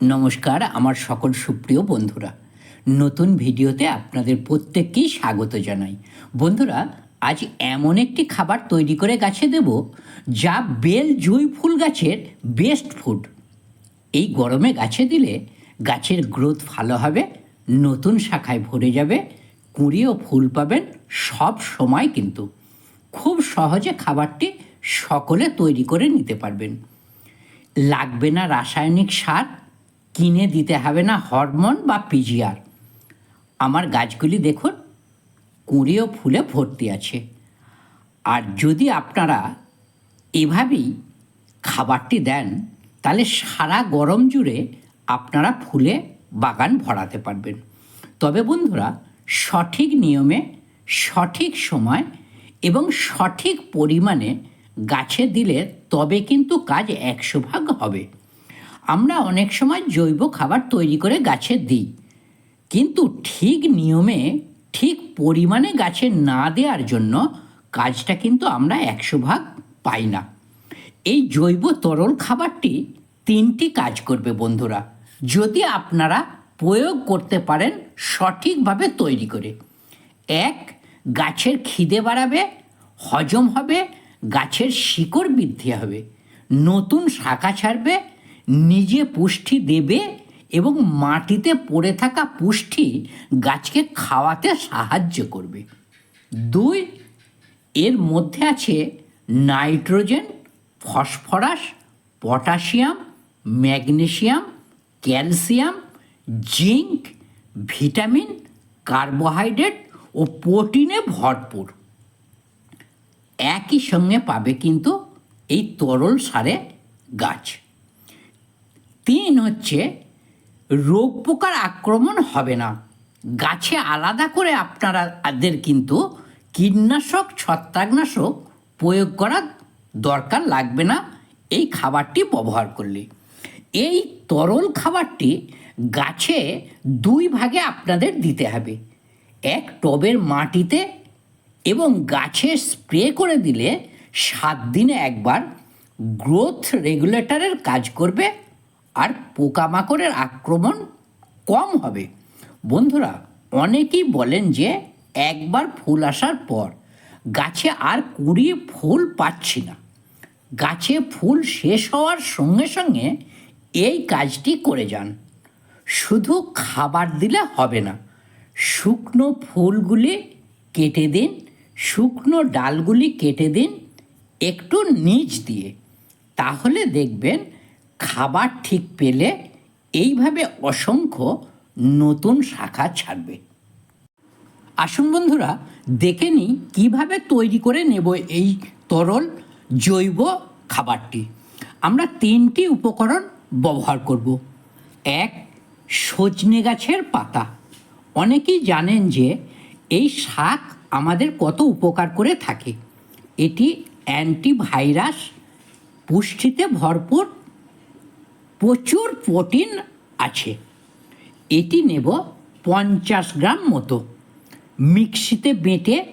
নমস্কার, আমার সকল সুপ্রিয় বন্ধুরা। নতুন ভিডিওতে আপনাদের প্রত্যেককেই স্বাগত জানাই। বন্ধুরা, আজ এমন একটি খাবার তৈরি করে গাছে দেব, যা বেল জুঁই ফুল গাছের বেস্ট ফুড এই গরমে গাছে দিলে গাছের গ্রোথ ভালো হবে, নতুন শাখায় ভরে যাবে কুঁড়ি ও ফুল পাবেন সব সময় কিন্তু। খুব সহজে খাবারটি সকলে তৈরি করে নিতে পারবেন। লাগবে না রাসায়নিক সার কিনে দিতে হবে না হরমোন বা পিজিআর। আমার গাছগুলি দেখুন, কুঁড়ি ও ফুলে ভর্তি আছে। আর যদি আপনারা এভাবেই খাবারটি দেন, তাহলে সারা গরম জুড়ে আপনারা ফুলে বাগান ভরাতে পারবেন। তবে বন্ধুরা, সঠিক নিয়মে, সঠিক সময় এবং সঠিক পরিমাণে গাছে দিলে তবে কিন্তু কাজ একশো ভাগ হবে। আমরা অনেক সময় জৈব খাবার তৈরি করে গাছে দিই। কিন্তু ঠিক নিয়মে, ঠিক পরিমাণে গাছে না দেওয়ার জন্য কাজটা কিন্তু আমরা একশো ভাগ পাই না। এই জৈব তরল খাবারটি তিনটি কাজ করবে বন্ধুরা। যদি আপনারা প্রয়োগ করতে পারেন সঠিকভাবে তৈরি করে। এক, গাছের খিদে বাড়াবে, হজম হবে, গাছের শিকড় বৃদ্ধি হবে, নতুন শাখা ছাড়বে নিজে পুষ্টি দেবে এবং মাটিতে পড়ে থাকা পুষ্টি গাছকে খাওয়াতে সাহায্য করবে। দুই, এর মধ্যে আছে nitrogen, phosphorus, potassium, magnesium, calcium, zinc, vitamin, carbohydrate ও প্রোটিনে ভরপুর। একই সঙ্গে পাবে কিন্তু এই তরল সারে গাছ। তিন হচ্ছে, রোগ পোকার আক্রমণ হবে না। গাছে আলাদা করে আপনারাদের কিন্তু কীটনাশক, ছত্রাকনাশক প্রয়োগ করার দরকার লাগবে না এই খাবারটি ব্যবহার করলে। এই তরল খাবারটি গাছে দুই ভাগে আপনাদের দিতে হবে। এক টবের মাটিতে এবং গাছে স্প্রে করে দিলে সাত দিনে একবার গ্রোথ রেগুলেটরের কাজ করবে আর পোকামাকড়ের আক্রমণ কম হবে। বন্ধুরা, অনেকেই বলেন যে একবার ফুল আসার পর গাছে আর কুড়ি ফুল পাচ্ছি না। গাছে ফুল শেষ হওয়ার সঙ্গে সঙ্গে এই কাজটি করে যান। শুধু খাবার দিলে হবে না, শুকনো ফুলগুলি কেটে দিন, শুকনো ডালগুলি কেটে দিন, একটু নিচ দিয়ে। তাহলে দেখবেন খাবার ঠিক পেলে এইভাবে অসংখ্য নতুন শাখা ছাড়বে। আসুন বন্ধুরা, দেখে নিই কীভাবে তৈরি করে নেব এই তরল জৈব খাবারটি। আমরা তিনটি উপকরণ ব্যবহার করব। এক, সজনে গাছের পাতা। অনেকেই জানেন যে এই শাক আমাদের কত উপকার করে থাকে। এটি অ্যান্টিভাইরাস পুষ্টিতে ভরপুর প্রচুর প্রোটিন আছে। এটি নেব পঞ্চাশ গ্রাম মতো। মিক্সিতে বেটে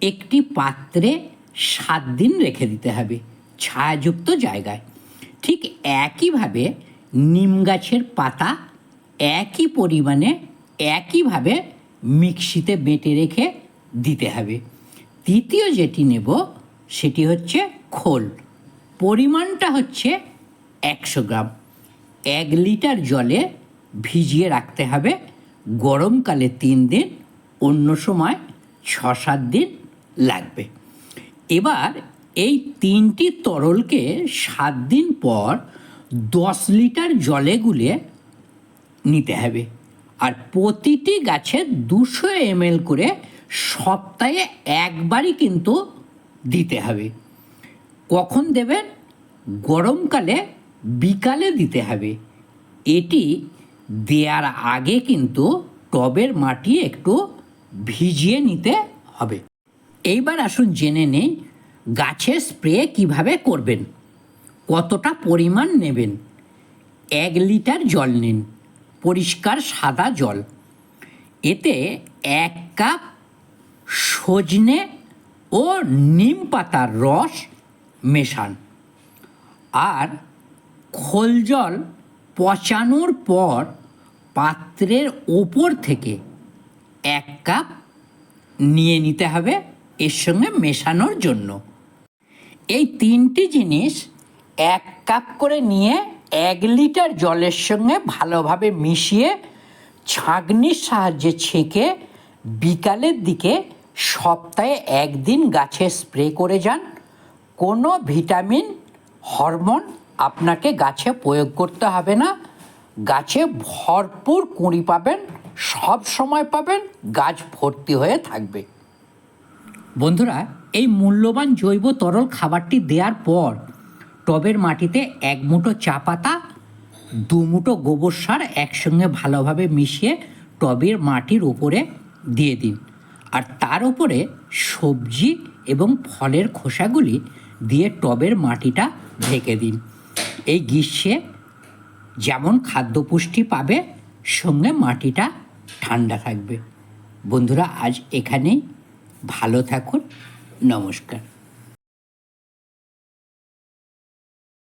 একটি পাত্রে সাত দিন রেখে দিতে হবে ছায়াযুক্ত জায়গায়। ঠিক একইভাবে নিম গাছের পাতা একই পরিমাণে একইভাবে মিক্সিতে বেটে রেখে দিতে হবে। তৃতীয় যেটি নেব সেটি হচ্ছে খোল। পরিমাণটা হচ্ছে একশো গ্রাম। এক লিটার জলে ভিজিয়ে রাখতে হবে। গরমকালে তিন দিন, অন্য সময় ছ, সাত দিন লাগবে। এবার এই তিনটি তরলকে সাত দিন পর দশ লিটার জলে গুলে নিতে হবে। আর প্রতিটি গাছে দুশো এমএল করে সপ্তাহে একবারই কিন্তু দিতে হবে। কখন দেবেন? গরমকালে বিকালে দিতে হবে। এটি দেওয়ার আগে কিন্তু টবের মাটি একটু ভিজিয়ে নিতে হবে। এইবার আসুন জেনে নেই গাছে স্প্রে কীভাবে করবেন। কতটা পরিমাণ নেবেন? এক লিটার জল নিন, পরিষ্কার সাদা জল। এতে এক কাপ সজনে ও নিম পাতার রস মেশান। আর খোল জল পচানোর পর পাত্রের ওপর থেকে এক কাপ নিয়ে নিতে হবে এর সঙ্গে মেশানোর জন্য। এই তিনটি জিনিস এক কাপ করে নিয়ে এক লিটার জলের সঙ্গে ভালোভাবে মিশিয়ে ছাঁকনির সাহায্যে ছেঁকে বিকালের দিকে সপ্তাহে একদিন গাছে স্প্রে করে যান। কোনো ভিটামিন, হরমোন আপনাকে গাছে প্রয়োগ করতে হবে না। গাছে ভরপুর কুঁড়ি পাবেন, সব সময় পাবেন, গাছ ভর্তি হয়ে থাকবে। বন্ধুরা, এই মূল্যবান জৈব তরল খাবারটি দেওয়ার পর টবের মাটিতে এক মুঠো চা পাতা, দু মুঠো গোবর সার একসঙ্গে ভালোভাবে মিশিয়ে টবের মাটির উপরে দিয়ে দিন। আর তার উপরে সবজি এবং ফলের খোসাগুলি দিয়ে টবের মাটিটা ঢেকে দিন। এই গ্রীষ্মে যেমন খাদ্য পুষ্টি পাবে, সঙ্গে মাটিটা ঠান্ডা থাকবে। বন্ধুরা, আজ এখানেই। ভালো থাকুন। নমস্কার।